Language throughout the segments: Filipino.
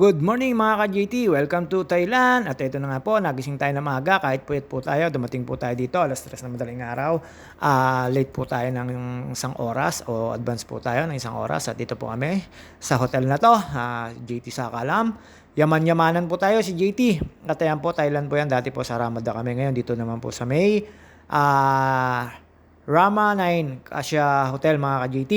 Good morning mga ka-JT, welcome to Thailand. At ito na nga po, nagising tayo na maaga kahit puyat po tayo. Dumating po tayo dito, alas 3 na madaling araw. Ah, late po tayo ng isang oras o advance po tayo ng isang oras. At dito po kami sa hotel na to, ah, JT Sakalam. Yaman-yamanan po tayo si JT. At ayan po, Thailand po yan. Dati po sa Ramada kami ngayon. Dito naman po sa May. Ah, Rama 9 Asia Hotel mga ka-JT.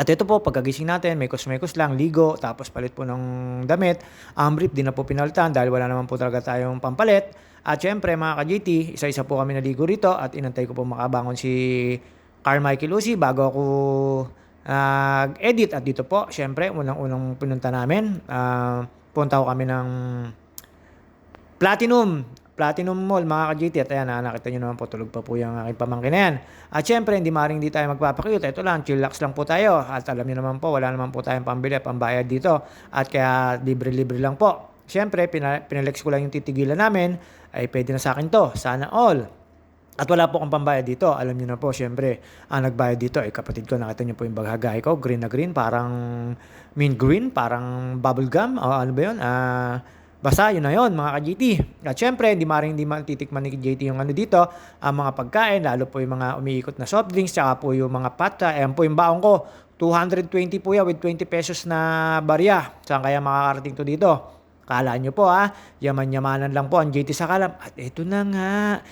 At ito po, pagkagising natin, may kusmekos lang, ligo, tapos palit po ng damit. Ang brief, di na po pinalitan dahil wala naman po talaga tayong pampalit. At syempre, mga ka-JT, isa-isa po kami naligo rito at inantay ko po makabangon si Carmichael Lucy bago ako nag-edit. At dito po, syempre, unang-unang pinunta namin, ah, punta ko kami ng Platinum. Platinum Mall, mga ka-GT. At ayan, ah, nakita nyo naman po, tulog pa po yung aking pamangkin na yan. At syempre, hindi maring di tayo magpapakute. Ito lang, chillax lang po tayo. At alam nyo naman po, wala naman po tayong pambili, pambayad dito. At kaya, libre-libre lang po. Syempre, pina- pinalex ko lang yung titigilan namin. Ay, pwede na sa akin to. Sana all. At wala po akong pambayad dito. Alam niyo na po, syempre, ang nagbayad dito ay kapatid ko. Nakita niyo po yung baghagay ko. Green na green, parang mint green, parang bubble gum. O ano ba yun? Ah... Basta, yun na yun, mga ka-GT. At syempre, hindi maring hindi man titikman ni JT yung ano dito, ang mga pagkain, lalo po yung mga umiikot na soft drinks, tsaka po yung mga pata. Ayan po yung baong ko. 220 po yan with 20 pesos na barya. Saan kaya makakarating to dito? Kala nyo po ha, yaman-yamanan lang po ang JT sa kalam. At eto na nga,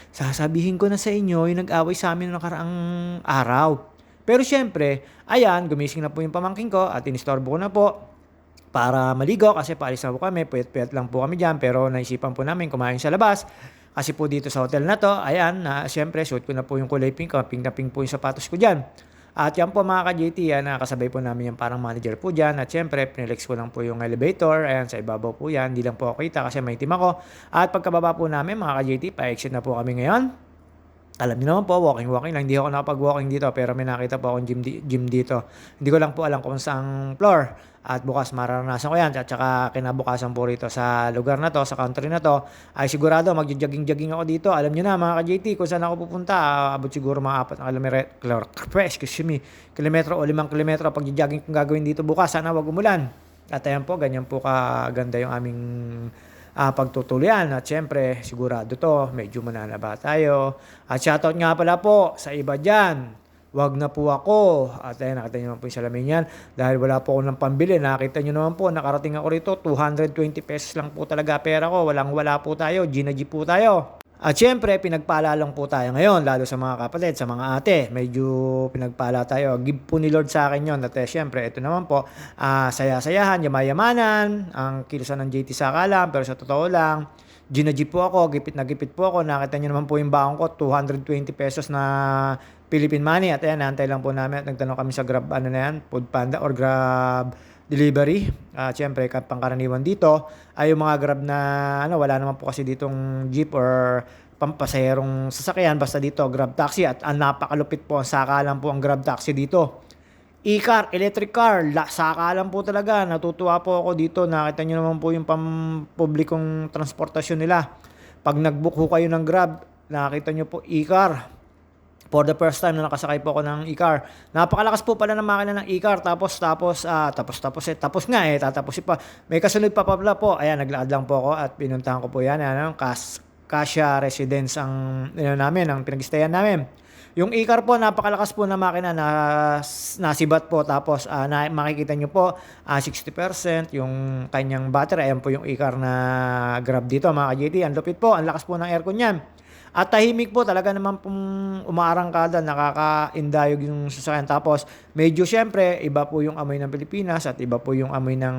sasabihin ko na sa inyo yung nag-away sa amin noong nakaraang araw. Pero syempre, ayan, gumising na po yung pamangking ko at inistorbo ko na po para maligo kasi paalis na po kami, puyat-puyat lang po kami dyan pero naisipan po namin kumain sa labas kasi po dito sa hotel na to, ayan, na syempre suot ko na po yung kulay pink, pink na pink po yung sapatos ko dyan. At yan po mga ka-JT, yan, nakasabay po namin yung parang manager po dyan. At syempre, pinilex ko lang po yung elevator. Ayan, sa ibabaw po yan. Hindi lang po ako kita kasi may team ako. At pagkababa po namin, mga ka-JT, pa-exit na po kami ngayon. Alam niyo naman po, walking-walking lang. Hindi ako nakapag-walking dito, pero may nakita po akong gym, di- gym dito. Hindi ko lang po alam kung saang floor. At bukas mararanasan ko yan. At saka kinabukasan po rito sa lugar na to, sa country na to, ay sigurado magja-jogging-jogging ako dito. Alam niyo na mga ka-JT, kung saan ako pupunta, abot siguro mga apat na kilometro, excuse me, kilometro o limang kilometro pag jogging kong gagawin dito bukas. Sana wag umulan. At ayan po, ganyan po kaganda yung aming ah, pagtutuloyan. At syempre, sigurado to, medyo mananaba tayo. At shoutout nga pala po sa iba dyan. Wag na po ako. At ayun, nakita nyo naman po yung salamin yan. Dahil wala po ako ng pambili. Nakita nyo naman po, nakarating ako rito. 220 pesos lang po talaga pera ko. Walang wala po tayo. Gina-G po tayo. At syempre, pinagpala lang po tayo ngayon, lalo sa mga kapatid, sa mga ate. Medyo pinagpala tayo. Give po ni Lord sa akin yon. At eh, syempre, ito naman po, ah, saya-sayahan, yamayamanan, ang kilusan ng JT sa kalam, pero sa totoo lang, Gina-G po ako, gipit na gipit po ako. Nakita niyo naman po yung baon ko, 220 pesos na Philippine money. At ayan, naantay lang po namin at nagtanong kami sa Grab, ano na yan, Food Panda or Grab delivery. At syempre, ka- pangkaraniwan dito ay yung mga Grab na, ano, wala naman po kasi ditong jeep or pampasaherong sasakyan. Basta dito, Grab taxi. At ang napakalupit po, ang saka lang po ang Grab taxi dito. E-car, electric car, la, saka lang po talaga. Natutuwa po ako dito. Nakita nyo naman po yung pampublikong transportasyon nila. Pag nag-book ho kayo ng Grab, nakita nyo po e-car. For the first time na nakasakay po ako ng e-car. Napakalakas po pala ng makina ng e-car. Tapos, tapos, ah, tapos, tapos, eh, tapos nga eh, tatapusin pa. May kasunod pa pala po. Ayan, naglaad lang po ako at pinuntahan ko po yan. Ano, Kas, Kasha Residence ang, ano namin, ang pinag-stayan namin. Yung e-car po, napakalakas po na makina na nasibat po. Tapos ah, na, makikita nyo po, ah, 60% yung kanyang battery. Ayan po yung e-car na grab dito mga ka-JT. Ang lupit po, ang lakas po ng aircon yan. At tahimik po, talaga naman pong umaarangkada, nakaka-indayog yung sasakyan. Tapos medyo syempre, iba po yung amoy ng Pilipinas at iba po yung amoy ng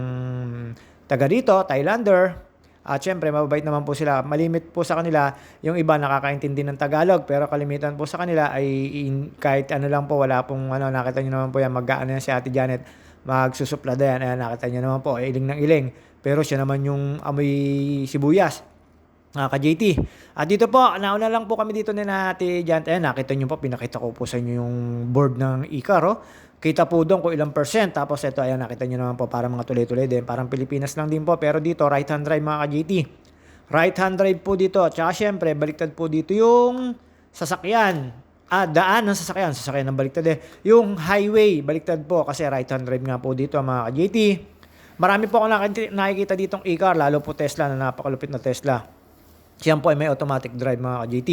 taga dito, Thailander. At syempre, mababait naman po sila. Malimit po sa kanila, yung iba nakakaintindi ng Tagalog, pero kalimitan po sa kanila ay in- kahit ano lang po, wala pong ano, nakita nyo naman po yan, mag-ano si Ate Janet, magsusuplada yan, ayan, nakita nyo naman po, iling ng iling. Pero siya naman yung amoy sibuyas. Mga ka-JT. At dito po, nauna lang po kami dito ni na Ate Janet. Ayan, nakita nyo po, pinakita ko po sa inyo yung board ng e-car, oh. Kita po doon kung ilang percent. Tapos ito, ayan, nakita nyo naman po, parang mga tuloy-tuloy din. Parang Pilipinas lang din po. Pero dito, right-hand drive mga ka-JT. Right-hand drive po dito. Tsaka syempre, baliktad po dito yung sasakyan. Ah, daan ng sasakyan. Sasakyan ng baliktad eh. Yung highway, baliktad po. Kasi right-hand drive nga po dito mga ka-JT. Marami po ako nakikita, ditong e-car, lalo po Tesla na napakalupit na Tesla. Siyan po ay may automatic drive mga ka-GT.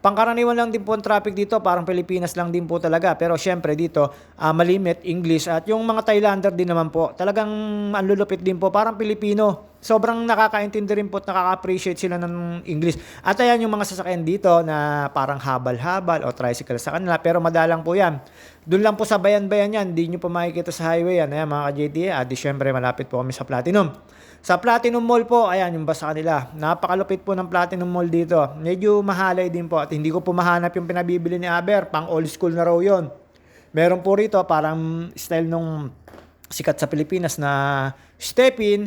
Pangkaraniwan lang din po ang traffic dito, parang Pilipinas lang din po talaga. Pero syempre dito, ah, malimit, English at yung mga Thailander din naman po, talagang ang lulupit din po, parang Pilipino. Sobrang nakakaintindi rin po at nakaka-appreciate sila ng English. At ayan yung mga sasakyan dito na parang habal-habal o tricycle sa kanila, pero madalang po yan. Doon lang po sa bayan-bayan yan, hindi nyo po makikita sa highway yan. Mga ka-GT, at di syempre malapit po kami sa Platinum. Sa Platinum Mall po, ayan yung basa kanila. Napakalupit po ng Platinum Mall dito. Medyo mahalay din po at hindi ko po mahanap yung pinabibili ni Aber. Pang old school na raw yun. Meron po rito parang style nung sikat sa Pilipinas na step-in.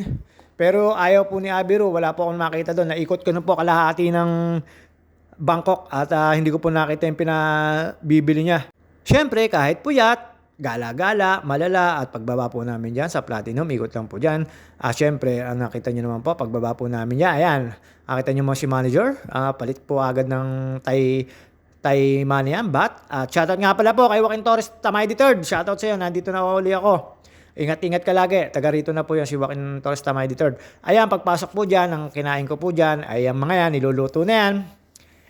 Pero ayaw po ni Abiro, wala po akong makita doon. Naikot ko na po kalahati ng Bangkok at ah, hindi ko po nakita yung pinabibili niya. Siyempre, kahit puyat, gala-gala, malala, at pagbaba po namin dyan sa Platinum, ikot lang po dyan. Ah, Siyempre, ang nakita nyo naman po, pagbaba po namin dyan, ayan, nakita nyo mo si manager, ah, palit po agad ng tay tay money yan, bat. At shoutout nga pala po kay Joaquin Torres Tamay the Third. Shoutout sa iyo, nandito na uli ako. Ingat-ingat ka lagi. Taga rito na po yan si Joaquin Torres Tamay Third. Ayan, pagpasok po dyan, ang kinain ko po dyan, ay ang mga yan, niluluto na yan.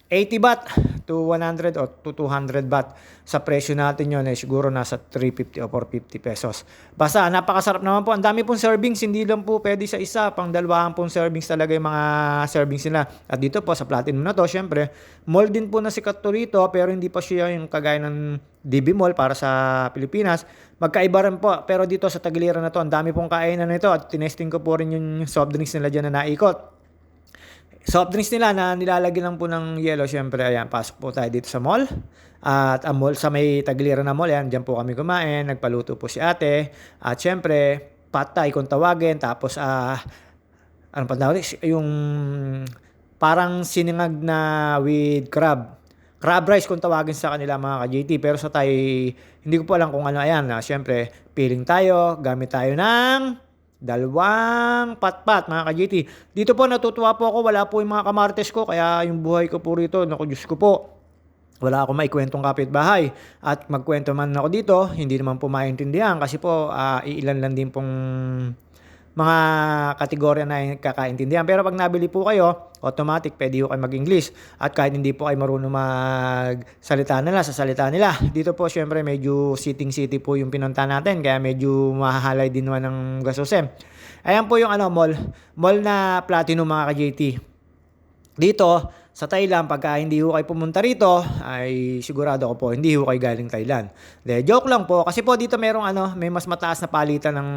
80 baht to 100 o to 200 baht. Sa presyo natin yun, eh, siguro nasa 350 o 450 pesos. Basta, napakasarap naman po. Ang dami pong servings, hindi lang po pwede sa isa. Pang dalawahan pong servings talaga yung mga servings nila. At dito po, sa Platinum na to, syempre, mall din po na sikat to rito, pero hindi pa siya yung kagaya ng DB Mall para sa Pilipinas. Magkaiba rin po. Pero dito sa Tagiliran na to, ang dami pong kainan nito. At tinesting ko po rin yung soft drinks nila dyan na naikot soft drinks nila na nilalagyan lang po ng yellow, syempre, ayan, pasok po tayo dito sa mall. At ang mall, sa may tagiliran na mall, ayan, dyan po kami kumain, nagpaluto po si ate. At syempre, patay kung tawagin, tapos, ah, ano pa tawag, yung parang siningag na with crab. Crab rice kung tawagin sa kanila mga ka-JT. Pero sa Thai, hindi ko po alam kung ano ayan. Na, syempre, piling tayo, gamit tayo ng Dalawang patpat mga ka-GT. Dito po natutuwa po ako, wala po yung mga kamartes ko, kaya yung buhay ko po rito, naku Diyos ko po. Wala akong maikwentong kapitbahay. At magkwento man ako dito, hindi naman po maintindihan kasi po uh, iilan lang din pong mga kategorya na kakaintindihan. Pero pag nabili po kayo, automatic pwede po kayo mag-English. At kahit hindi po kayo marunong magsalita nila sa salita nila. Dito po syempre medyo sitting city po yung pinunta natin. Kaya medyo mahahalay din naman ng gastusin. Ayan po yung ano, mall. Mall na platinum mga ka-JT. Dito, sa Thailand, pagka hindi ho kayo pumunta rito, ay sigurado ko po, hindi ho kayo galing Thailand. De, joke lang po, kasi po dito merong ano, may mas mataas na palitan ng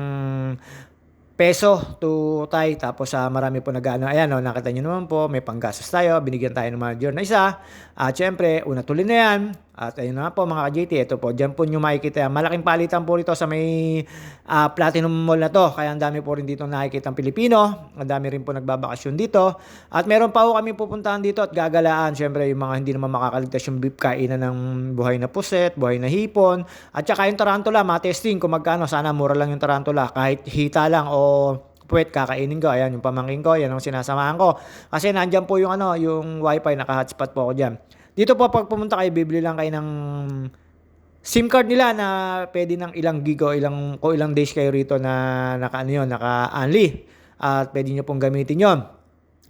peso to Thai. Tapos uh, marami po nag-ano. Ayan, no, nakita nyo naman po, may panggastos tayo. Binigyan tayo ng manager na isa. At syempre, una tuloy na yan. At ayun na po mga ka-JT, ito po, dyan po nyo makikita. Malaking palitan po rito sa may uh, Platinum Mall na to. Kaya ang dami po rin dito nakikita ng Pilipino. Ang dami rin po nagbabakasyon dito. At meron pa po kami pupuntahan dito at gagalaan. Siyempre, yung mga hindi naman makakaligtas yung beef kainan ng buhay na puset, buhay na hipon. At saka yung tarantula, matesting kung magkano. Sana mura lang yung tarantula. Kahit hita lang o puwet kakainin ko. Ayan, yung pamangkin ko, yan ang sinasamahan ko. Kasi nandyan po yung ano, yung wifi, naka-hotspot po ako dyan. Dito po pag pumunta kayo, bibili lang kayo ng SIM card nila na pwede ng ilang gig ilang, o ilang days kayo rito na naka ano yun, naka-unli. At pwede nyo pong gamitin yon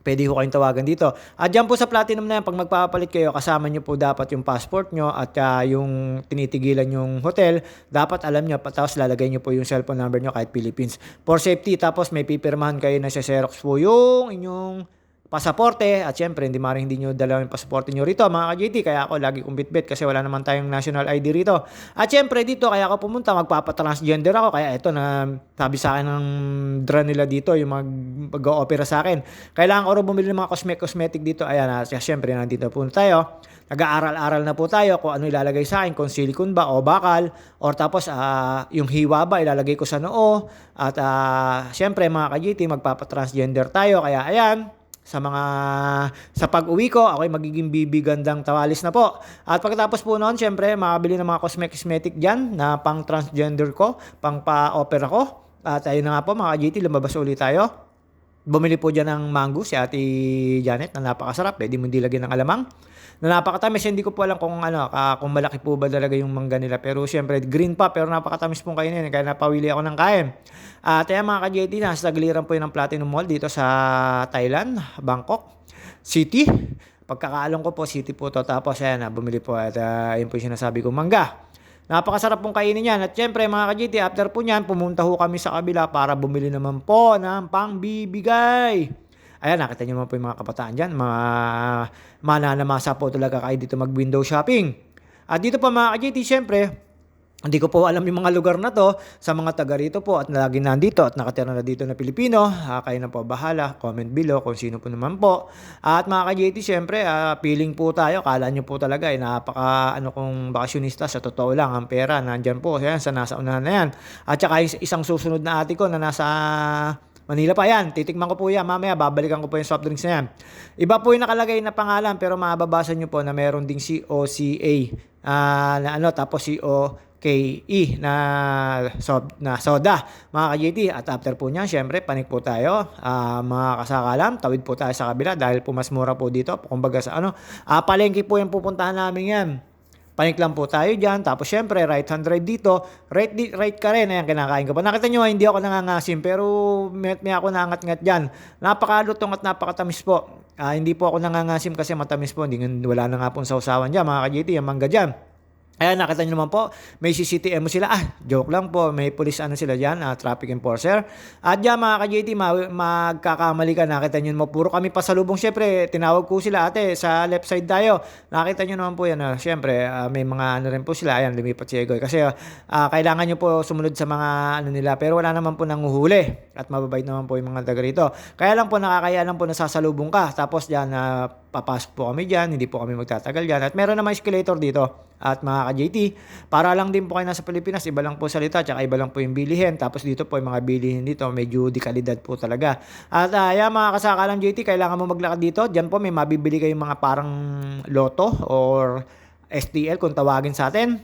pwede ko kayong tawagan dito. At dyan po sa Platinum na yan, pag magpapalit kayo, kasama nyo po dapat yung passport nyo at uh, yung tinitigilan yung hotel, dapat alam nyo, tapos lalagay nyo po yung cellphone number nyo kahit Philippines. For safety, tapos may pipirmahan kayo na sa Xerox po yung inyong pasaporte. At syempre hindi maaaring hindi nyo dala yung pasaporte nyo rito mga ka-JT kaya ako lagi kong bitbit kasi wala naman tayong national ID rito. At syempre dito kaya ako pumunta magpapatransgender ako. Kaya ito na sabi sa akin ng dra nila dito yung mag mag-opera sa akin. Kailangan ko rin bumili ng mga cosmetic cosmetic dito. Ayan at syempre nandito po tayo. Nag-aaral-aral na po tayo kung ano ilalagay sa akin, kung silicone ba o bakal, or tapos uh, yung hiwa ba ilalagay ko sa noo, at uh, syempre mga ka-GT, magpapatransgender tayo, kaya ayan, sa mga sa pag-uwi ko, ako'y magiging bibigandang tawalis na po. At pagkatapos po noon, syempre, makabili ng mga cosmetic diyan na pang transgender ko, pang pa-opera ko. At ayun na nga po mga GT, lumabas ulit tayo. bumili po dyan ng mango si Ate Janet na napakasarap. Pwede mo dilagyan ng alamang na napakatamis. Hindi ko po alam kung ano, ka- kung malaki po ba talaga yung mangga nila. Pero siyempre, green pa, pero napakatamis pong kainin. Kaya napawili ako ng kain. At uh, mga ka-JT, nasa tagliran po yun ng Platinum Mall dito sa Thailand, Bangkok City. Pagkakaalong ko po, city po to. Tapos ayan, ah, bumili po at uh, yun po yung sinasabi ko, mangga. Napakasarap pong kainin yan. At syempre mga ka-GT, after po niyan, pumunta ho kami sa kabila para bumili naman po ng pangbibigay. Ayan, nakita niyo naman po yung mga kabataan dyan. Mga mananamasa po talaga kayo dito mag-window shopping. At dito po mga ka-GT, syempre, hindi ko po alam yung mga lugar na to sa mga taga rito po at lagi nandito at nakatira na dito na Pilipino. Uh, kayo na po bahala. Comment below kung sino po naman po. At mga ka-JT, syempre, uh, feeling po tayo. Kala nyo po talaga, eh, napaka ano kong bakasyonista. Sa totoo lang, ang pera nandyan po. Yan, sa nasa unahan na yan. At saka isang susunod na ate ko na nasa Manila pa yan. Titikman ko po yan. Mamaya, babalikan ko po yung soft drinks na yan. Iba po yung nakalagay na pangalan, pero mababasa nyo po na meron ding COCA. Uh, na ano, tapos CO KE na, so, na soda mga ka-JT at after po niyan syempre panik po tayo uh, mga kasakalam tawid po tayo sa kabila dahil po mas mura po dito kumbaga sa ano uh, palengke po yung pupuntahan namin yan panik lang po tayo dyan. Tapos syempre right hand drive dito. Right, right ka rin. Ayan kinakain ko pa. Nakita nyo hindi ako nangangasim pero may, may ako nangat-ngat dyan. Napakalutong at napakatamis po. Uh, hindi po ako nangangasim kasi matamis po. Hindi, wala na nga pong sausawan dyan mga ka-JT yung mangga dyan Ayan, nakita nyo naman po, may CCTM sila. Ah, joke lang po, may police ano sila dyan, uh, traffic enforcer. At dyan mga ka-JT, ma- magkakamali ka, nakita nyo naman, puro kami pasalubong. Siyempre, tinawag ko sila, ate, sa left side tayo. Nakita nyo naman po yan, uh, siyempre, uh, may mga ano rin po sila, ayan, lumipat si Egoy. Kasi uh, kailangan nyo po sumunod sa mga ano nila, pero wala naman po nanguhuli. At mababait naman po yung mga taga rito. Kaya lang po, nakakaya lang po nasasalubong ka. Tapos dyan, uh, papasok po kami dyan, hindi po kami magtatagal dyan. At meron naman escalator dito at mga ka-JT. Para lang din po kayo nasa Pilipinas, iba lang po salita, tsaka iba lang po yung bilihin. Tapos dito po yung mga bilihin dito, medyo di kalidad po talaga. At uh, yan mga kasakalang JT, kailangan mo maglakad dito. Diyan po may mabibili kayong mga parang loto or STL kung tawagin sa atin.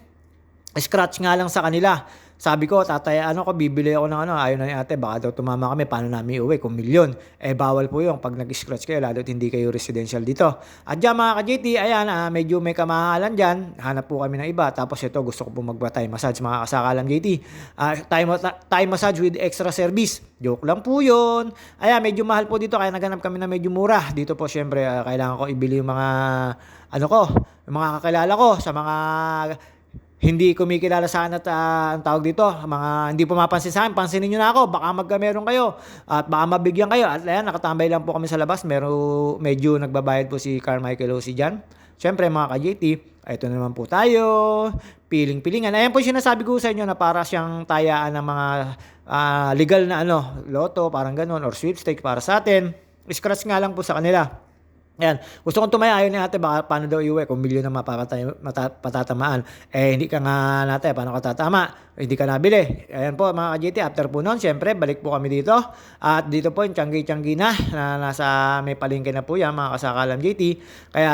Scratch nga lang sa kanila. Sabi ko, tatay, ano ko, bibili ako ng ano, ayaw na ni ate, baka daw tumama kami, paano namin uwi kung milyon? Eh, bawal po yung pag nag-scratch kayo, lalo't hindi kayo residential dito. At dyan mga ka-JT, ayan, ah, medyo may kamahalan dyan, hanap po kami ng iba. Tapos ito, gusto ko po magba-Thai massage, mga kasakalam JT. Ah, Thai, Thai massage with extra service. Joke lang po yun. Ayan, medyo mahal po dito, kaya naganap kami na medyo mura. Dito po, syempre, ah, kailangan ko ibili yung mga, ano ko, yung mga kakilala ko sa mga hindi kumikilala sa akin at uh, ang tawag dito, mga hindi pumapansin sa akin, pansinin nyo na ako, baka magkameron kayo at baka mabigyan kayo. At ayan, nakatambay lang po kami sa labas, Mero, medyo nagbabayad po si Carmichael Osi dyan. Siyempre mga ka-JT, ito naman po tayo, piling-pilingan. Ayan po yung sinasabi ko sa inyo na para siyang tayaan ng mga uh, legal na ano, loto, parang ganun, or sweepstake para sa atin. Scratch nga lang po sa kanila. Yan. Gusto kong tumaya, ayaw ni ate, baka paano daw iuwi kung milyon na mapapatay. Eh, hindi ka nga natin, paano ka tatama? Hindi ka nabili. Ayan po mga ka-JT, after po noon, syempre, balik po kami dito. At dito po yung Changi-Changi na, na nasa may palengke na po yan, mga kasakalam JT. Kaya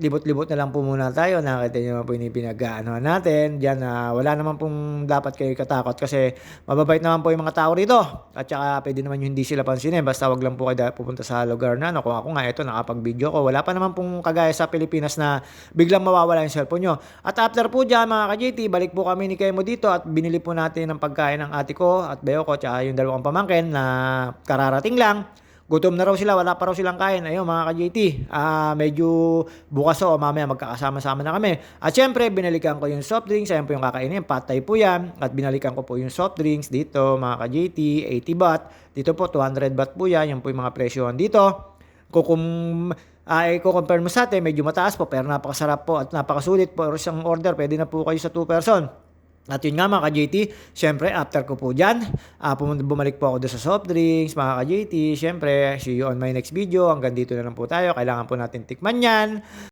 libot-libot na lang po muna tayo. Nakita nyo naman po yung pinag-ano natin. Diyan, uh, wala naman pong dapat kayo katakot kasi mababait naman po yung mga tao rito. At saka pwede naman yung hindi sila pansinin. Basta wag lang po kayo pupunta sa lugar na. Ano, kung ako nga ito, nakapag-video ko. Wala pa naman pong kagaya sa Pilipinas na biglang mawawala yung cellphone nyo. At after po dyan, mga ka-JT, balik po kami ni Kemo dito at binili po natin ng pagkain ng ate ko at bayo ko tsaka yung dalawang pamangkin na kararating lang. Gutom na raw sila, wala pa raw silang kain. Ayun mga ka-JT, uh, medyo bukas o mamaya magkakasama-sama na kami. At syempre, binalikan ko yung soft drinks. Ayan po yung kakainin, patay po yan. At binalikan ko po yung soft drinks dito, mga ka-JT, 80 baht. Dito po, 200 baht po yan. Yan po yung mga presyohan dito. Kukum ay uh, compare mo sa atin, medyo mataas po pero napakasarap po at napakasulit po. Isang order, pwede na po kayo sa 2 person. At yun nga mga ka-JT, syempre after ko po dyan, uh, bumalik po ako doon sa soft drinks, mga ka-JT, syempre, see you on my next video. Hanggang dito na lang po tayo. Kailangan po natin tikman yan.